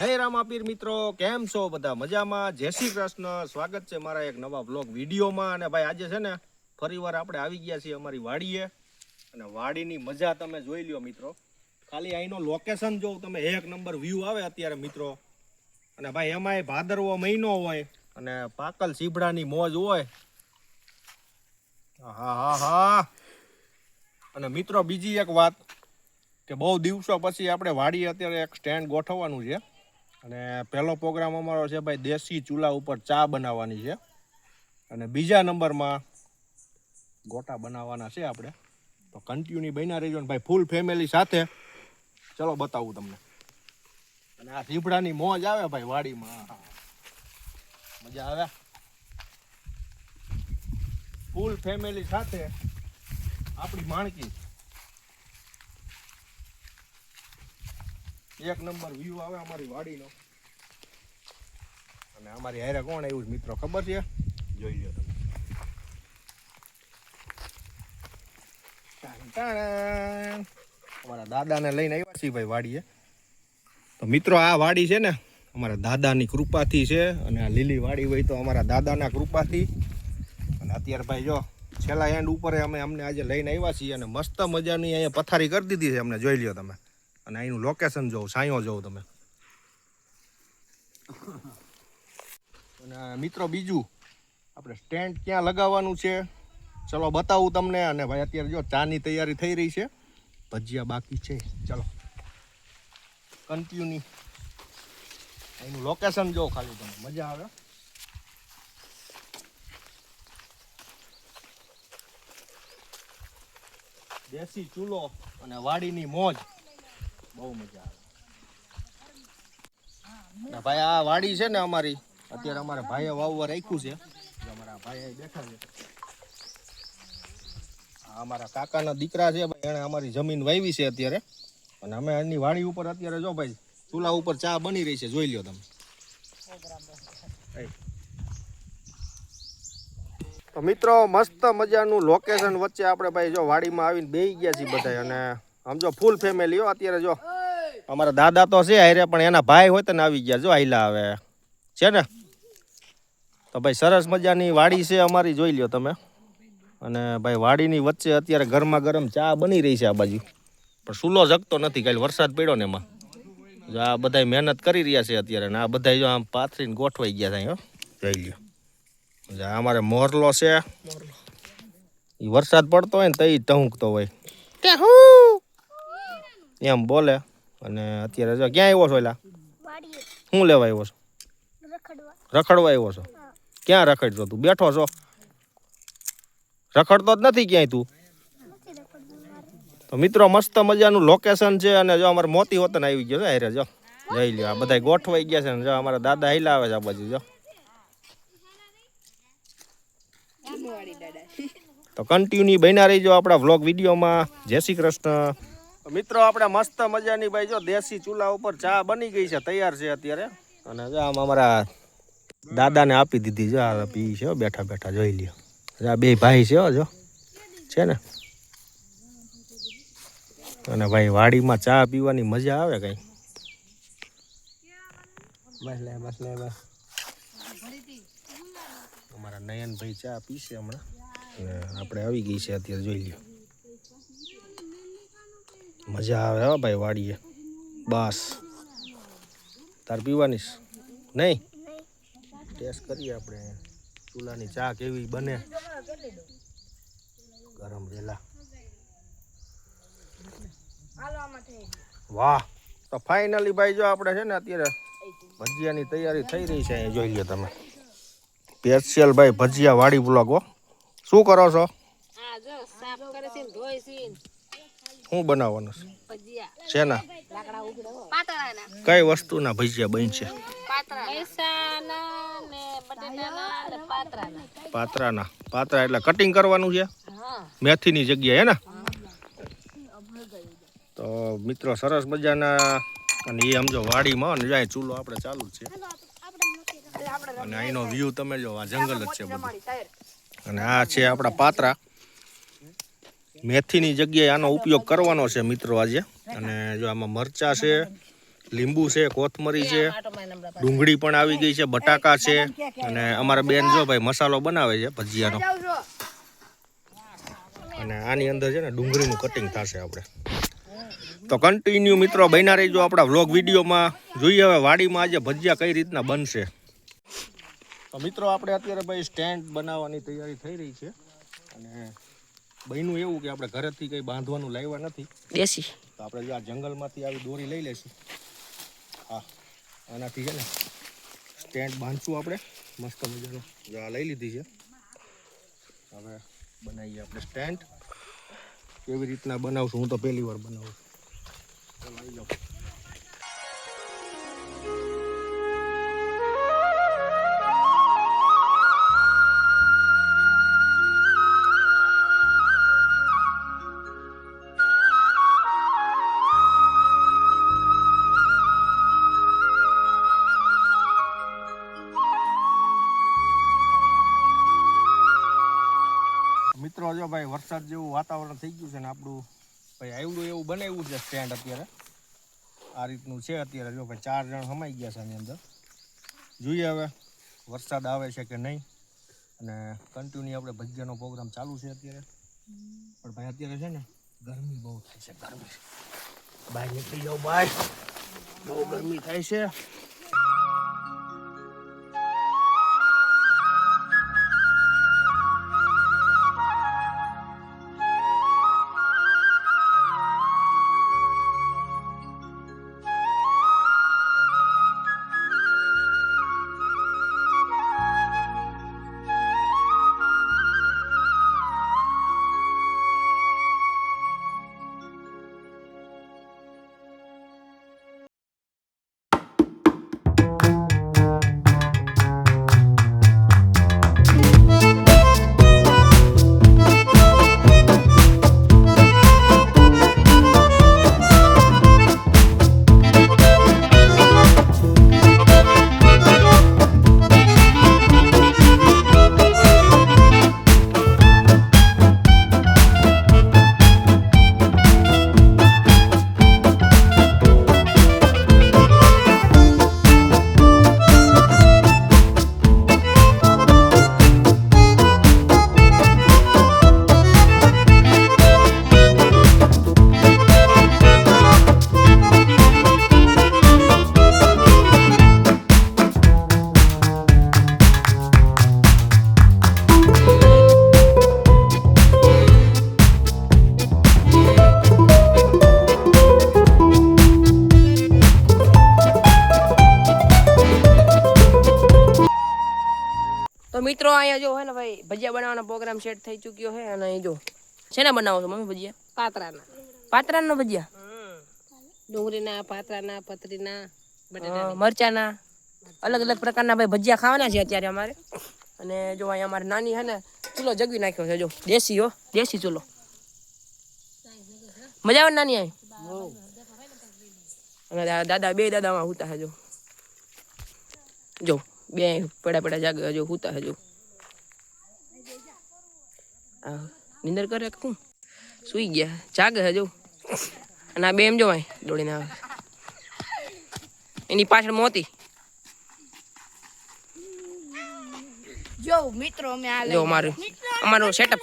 હે રામાપીર મિત્રો, કેમ છો બધા? મજામાં? જય શ્રી કૃષ્ણ. સ્વાગત છે મારા એક નવા બ્લોગ વિડીયોમાં. અને ભાઈ, આજે છે ને ફરીવાર આપણે આવી ગયા છીએ અમારી વાડીએ. અને વાડીની મજા તમે જોઈ લ્યો મિત્રો. ખાલી અહીંનો લોકેશન જો તમે એક નંબર વ્યૂ આવે અત્યારે મિત્રો. અને ભાઈ, એમાંય ભાદરવો મહિનો હોય અને પાકલ સીભડાની મોજ હોય. હા હા હા. અને મિત્રો, બીજી એક વાત કે બહુ દિવસો પછી આપણે વાડીએ અત્યારે એક સ્ટેન્ડ ગોઠવવાનું છે. અને પહેલો પ્રોગ્રામ અમારો છે ભાઈ દેશી ચૂલા ઉપર ચા બનાવવાની છે. અને બીજા નંબરમાં ગોટા બનાવવાના છે આપણે. તો કન્ટિન્યુ બન્યા રહેજો ને ભાઈ ફૂલ ફેમિલી સાથે. ચલો બતાવું તમને. અને આ રીબડાની મોજ આવે ભાઈ વાડીમાં. મજા આવે. ફૂલ ફેમિલી સાથે આપણી માણકી. એક નંબર વ્યૂ આવે અમારી વાડીનો. અને અમારી હારે કોણ આવ્યું મિત્રો ખબર છે? જોઈ લો તમે. અમારા દાદાને લઈને આવ્યા છીએ ભાઈ વાડીએ. તો મિત્રો આ વાડી છે ને અમારા દાદાની કૃપાથી છે. અને આ લીલી વાડી હોય તો અમારા દાદાના કૃપાથી. અને અત્યારે ભાઈ જો છેલ્લા એન્ડ ઉપર અમે અમને આજે લઈને આવ્યા છીએ અને મસ્ત મજાની અહીંયા પથારી કરી દીધી છે અમને જોઈ લ્યો તમે. અને અહીંનું લોકેશન જોઉં સાયો જોઉં તમે. અને મિત્રો બીજું, આપણે સ્ટેન્ડ ક્યાં લગાવવાનું છે? ચલો બતાવું તમને અને ભાઈ અત્યારે જો ચાની તૈયારી થઈ રહી છે. ભજીયા બાકી છે. ચલો. કન્ટિન્યુ એનું લોકેશન જો ખાલી તમે. મજા આવે. દેશી ચૂલો અને વાડીની મોજ. બહુ મજા આવે. ભાઈ, આ વાડી છે ને અમારી. અત્યારે અમારે ભાઈએ વાવવા રાખ્યું છે. અમારા ભાઈ બેઠા છે. અમારા કાકાના દીકરા છે, ભાઈ, એણે અમારી જમીન વાવી છે અત્યારે. અને અમે એની વાડી ઉપર અત્યારે જો, ભાઈ, ચૂલા ઉપર ચા બની રહી છે, જોઈ લ્યો તમે. તો મિત્રો, મસ્ત મજાનું લોકેશન વચ્ચે આપણે, ભાઈ, જો વાડીમાં આવીને બેસી ગયા છીએ બધા અને આમ જો ફૂલ ફેમિલી હો અત્યારે જો. અમારા દાદા તો છે હારે પણ એના ભાઈ હોય તો ને આવી ગયા જો આઈલા આવે છે ને? તો ભાઈ સરસ મજાની વાડી છે અમારી જોઈ લ્યો તમે. અને ભાઈ વાડીની વચ્ચે અત્યારે ગરમા ગરમ ચા બની રહી છે આ બાજુ. પણ સુલો જગતો નથી કાલે વરસાદ પડ્યો ને એમાં. જો આ બધા મહેનત કરી રહ્યા છે અત્યારે ને આ બધા જો આમ પાથરીને ગોઠવાઈ ગયા છે જોઈ લ્યો. જો અમારે મોરલો છે. એ વરસાદ પડતો હોય ને તો એ ટહુકતો હોય. કે હું એમ બોલે અને અત્યારે જો ક્યાં આવ્યો છો એલા? શું લેવા આવ્યો છો? રખડવા. આવ્યો છો? ક્યાં રખડતો તું? બેઠો છો? રખડતો જ નથી ક્યાંય તું? તો મિત્રો મસ્ત મજાનું લોકેશન છે અને જો અમારે મોતી હોતન આવી ગયો છે હારે જો. જઈ લ્યો આ બધા ગોઠવાઈ ગયા છે ને જો અમારા દાદા હિલા આવે છે આ બાજુ જો. તો કન્ટિન્યુ બન્યા રહીજો આપણા વ્લોગ વિડીયોમાં. જય શ્રી કૃષ્ણ. મિત્રો, આપણે મસ્ત મજાની ભાઈ જો દેશી ચૂલા ઉપર ચા બની ગઈ છે, તૈયાર છે અત્યારે. અને જો આમ અમારા દાદાને આપી દીધી જો આ પી છે બેઠા બેઠા જોઈ લ્યો. આ બે ભાઈ છે જો. છે ને? અને ભાઈ વાડીમાં ચા પીવાની મજા આવે કઈ. બસ લે બસ લે, બસ. અમારા નયનભાઈ ચા પીશે હમણાં. આપણે આવી ગઈ છે અત્યારે, જોઈ લ્યો. મજા આવે હો ભાઈ વાડીએ. બસ. તાર પીવાની નહીં? ટેસ્ટ કરીએ આપણે. ચૂલાની ચા કેવી બને? ગરમ રેલા વાહ. તો ફાઇનલી ભાઈ જો આપણે છે ને અત્યારે ભજીયાની તૈયારી થઈ રહી છે અહીંયા, જોઈ લો તમે. સ્પેશિયલ ભાઈ ભજીયા વાડી બ્લોગ હો. શું કરો છો? હા, જો, સાફ કરે છે ધોઈ છે શું બનાવવાનું છે? ભજીયા. શેના? કઈ વસ્તુના ભજીયા બનશે પાત્રાના પાત્રા એટલે કટિંગ કરવાનું છે? હા. મેથીની જગ્યાએ ને? તો મિત્રો સરસ મજાના. અને એ સમજો વાડીમાં અને જાય ચૂલો આપણે ચાલુ છે. અને અહીંનો વ્યૂ તમે જો આ જંગલ જ છે બધું. અને આ છે આપણા પાત્રા. મેથીની જગ્યાએ આનો ઉપયોગ કરવાનો છે મિત્રો આજે. અને જો આમાં મરચા છે, લીંબુ છે, કોથમરી છે. ડુંગળી પણ આવી ગઈ છે, બટાકા છે. અને અમારા બેન જો ભાઈ મસાલો બનાવે છે ભજીયાનો. અને આની અંદર છે ને ડુંગળીનું કટિંગ થશે આપણે. તો કન્ટિન્યુ મિત્રો બન્યા રહીજો આપણા વ્લોગ વિડીયોમાં. જોઈએ હવે વાડીમાં આજે ભજીયા કઈ રીતના બનશે. તો મિત્રો આપણે અત્યારે ભાઈ સ્ટેન્ડ બનાવવાની તૈયારી થઈ રહી છે. અને બન્યું એવું કે આપણે ઘરેથી કંઈ બાંધવાનું લાવ્યા નથી. દેશી તો આપણે જો આ જંગલમાંથી આવી દોરી લઈ લેશું હા આનાથી છે ને સ્ટેન્ડ બાંધશું આપણે. મસ્ત મજાનું. જો આ લઈ લીધી છે. હવે બનાવીએ આપણે સ્ટેન્ડ. કેવી રીતના બનાવશું? હું તો પહેલી વાર બનાવું ચાલો આવી જાઓ જો ભાઈ, વરસાદ જેવું વાતાવરણ થઈ ગયું છે ને આપણું. ભાઈ આવડું એવું બનાવ્યું છે સ્ટેન્ડ અત્યારે. આ રીતનું છે અત્યારે. જો ભાઈ, ચાર જણ હમાઈ ગયા છે આની અંદર. જોઈએ હવે, વરસાદ આવે છે કે નહીં. અને કન્ટિન્યુ આપણે ભજીયાનો પ્રોગ્રામ ચાલુ છે અત્યારે. પણ ભાઈ, અત્યારે છે ને, ગરમી બહુ થાય છે, ગરમી. બહાર નીકળી જાઓ ભાઈ બહુ ગરમી થાય છે. જો હે ને ભાઈ ભજીયા બનાવવાનો પ્રોગ્રામ સેટ થઈ ચૂક્યો છે અને એ જો શેના બનાવો છો મમ્મી ભજીયા? પાત્રાના. પાત્રાના ભજીયા? ડુંગળીના પાત્રાના પતરીના મરચાના. અલગ અલગ પ્રકારના ભાઈ ભજીયા ખાવાના છે અત્યારે અમારે. અને જો અહીંયા અમારે નાની હે ને ચૂલો જગવી નાખ્યો છે જો. દેશી હો દેશી ચૂલો. મજા આવે નાની અહીં અને દાદા બે દાદામાં હુતા હજો જો. બે પડા પડા જાગ હજો હુતા છે જો. આ નિંદર કરે કું સુઈ ગયા. જાગે હજુ. અને આ બે એમ જો ભાઈ દોડીને આવે. એની પાછળ મોતી. જો મિત્રો અમે આ જો અમારું અમારો સેટઅપ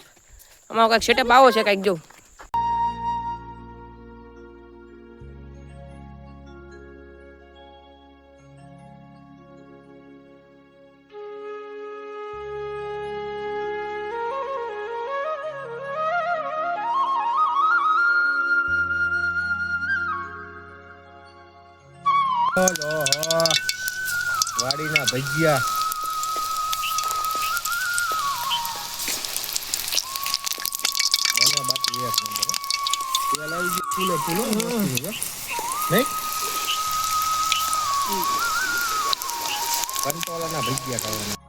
અમારો કંઈક સેટઅપ આવો છે કાંઈક જો. વાડીના ભજીયા. બને બાકી. તેલ આવી ગયું ફૂલો નહીં? કંટોલાના ભજીયા ખાવાના.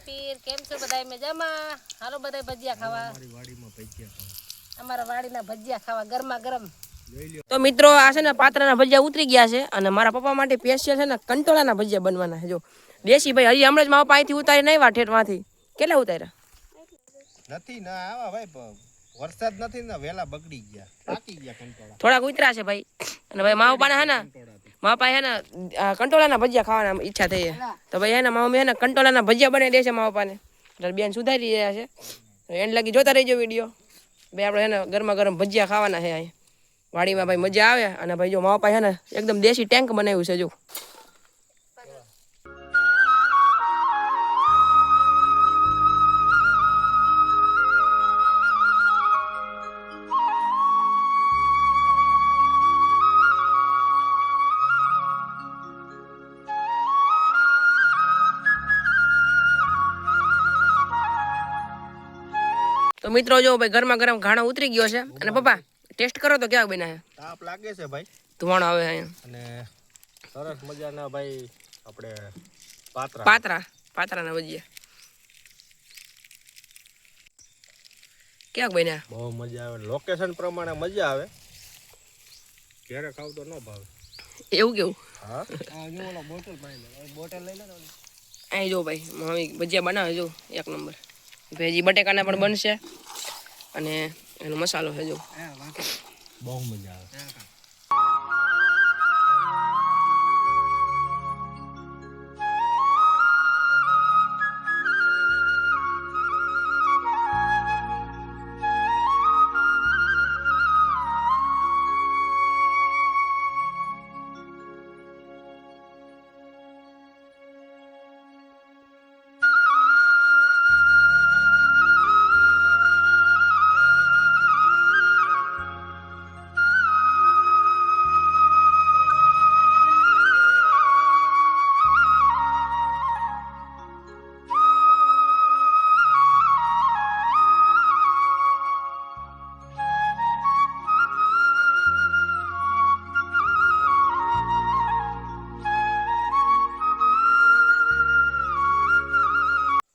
પીર કેમ છો બધા મજામાં? હાલો બધા ભજીયા ખાવા. અમારા વાડીના ભજીયા ખાવા ગરમા ગરમ તો મિત્રો આ છે ને પાત્રાના ભજીયા ઉતરી ગયા છે અને મારા પપ્પા માટે સ્પેશિયલ છે ને કંટોળાના ભજીયા બનવાના છે. જો દેશી ભાઈ હજી હમણાં જ મારા થી ઉતારી નહીં વા માંથી કેટલા ઉતાર્યા? નથી ના આવા ભાઈ વરસાદ નથી ને વેલા બગડી ગયા. પાકી ગયા કંટોળા. થોડાક ઉતરા છે ભાઈ. અને ભાઈ મારા પપ્પાને હે ને મારા પાસે હે ને કંટોળાના ભજીયા ખાવાના ઈચ્છા થઈ છે. તો ભાઈ હે ને મારા મમ્મી હે ને કંટોળાના ભજીયા બનાવી દે છે મારા પપ્પાને. એટલે બેન સુધારી રહ્યા છે. એને લગી જોતા રહીજો વીડિયો. ભાઈ આપણે હે ને ગરમા ગરમ ભજીયા ખાવાના છે અહીં. વાડીમાં ભાઈ મજા આવે અને ભાઈ જો મારા પાસે હે ને એકદમ દેશી ટેન્ક બનાવ્યું છે જો. તો મિત્રો જો ભાઈ ગરમા ગરમ ઘાણો ઉતરી ગયો છે. અને પપ્પા ટેસ્ટ કરો તો કેવા બન્યા? તાપ લાગે છે ભાઈ. ધુવાણો આવે અહીંયા. અને સરસ મજાના ભાઈ આપણે પાત્રા. પાત્રા પાત્રાના ભજીયા. કેવા બન્યા? બહુ મજા આવે. લોકેશન પ્રમાણે મજા આવે. ક્યારે ખાવ તો ન ભાવે. એવું કેવું? હા? અહીં જો ભાઈ મમ્મી ભજીયા બનાવે જો એક નંબર. ભેજી બટેકાના પણ બનશે. અને એનો મસાલો છે જો બહુ મજા આવે.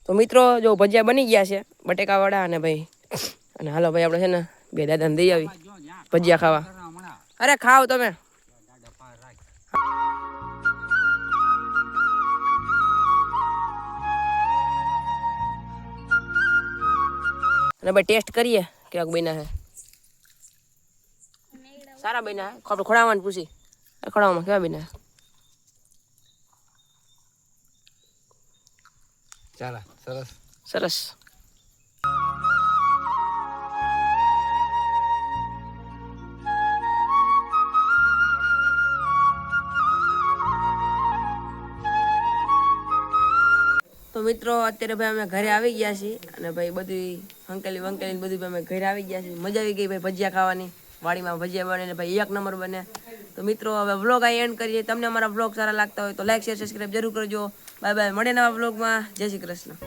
તો મિત્રો જો ભજીયા બની ગયા છે, બટેકાવાળા અને ભાઈ. અને હાલો ભાઈ આપણે છે ને બે દાદા દઈ આવી ભજીયા ખાવા. અરે ખાઓ તમે. અને ભાઈ ટેસ્ટ કરીએ કેવાક બન્યા છે. સારા બન્યા આપણે ખોડાવવાનું પૂછી. ખોડાવવામાં કેવા બન્યા ચાલો, સરસ. સરસ. તો મિત્રો, અત્યારે ભાઈ અમે ઘરે આવી ગયા છીએ અને ભાઈ બધી અંકેલી વંકેલી બધું અમે ઘરે આવી ગયા છીએ. મજા આવી ગઈ ભાઈ ભજીયા ખાવાની. વાડીમાં ભજીયા બને ભાઈ એક નંબર બને. તો મિત્રો, હવે વ્લોગ આ એન્ડ કરીએ. તમને અમારા વ્લોગ સારા લાગતા હોય તો લાઈક શેર સબસ્ક્રાઈબ જરૂર કરજો. બાય બાય મળે નવા વ્લોગમાં જય શ્રી કૃષ્ણ.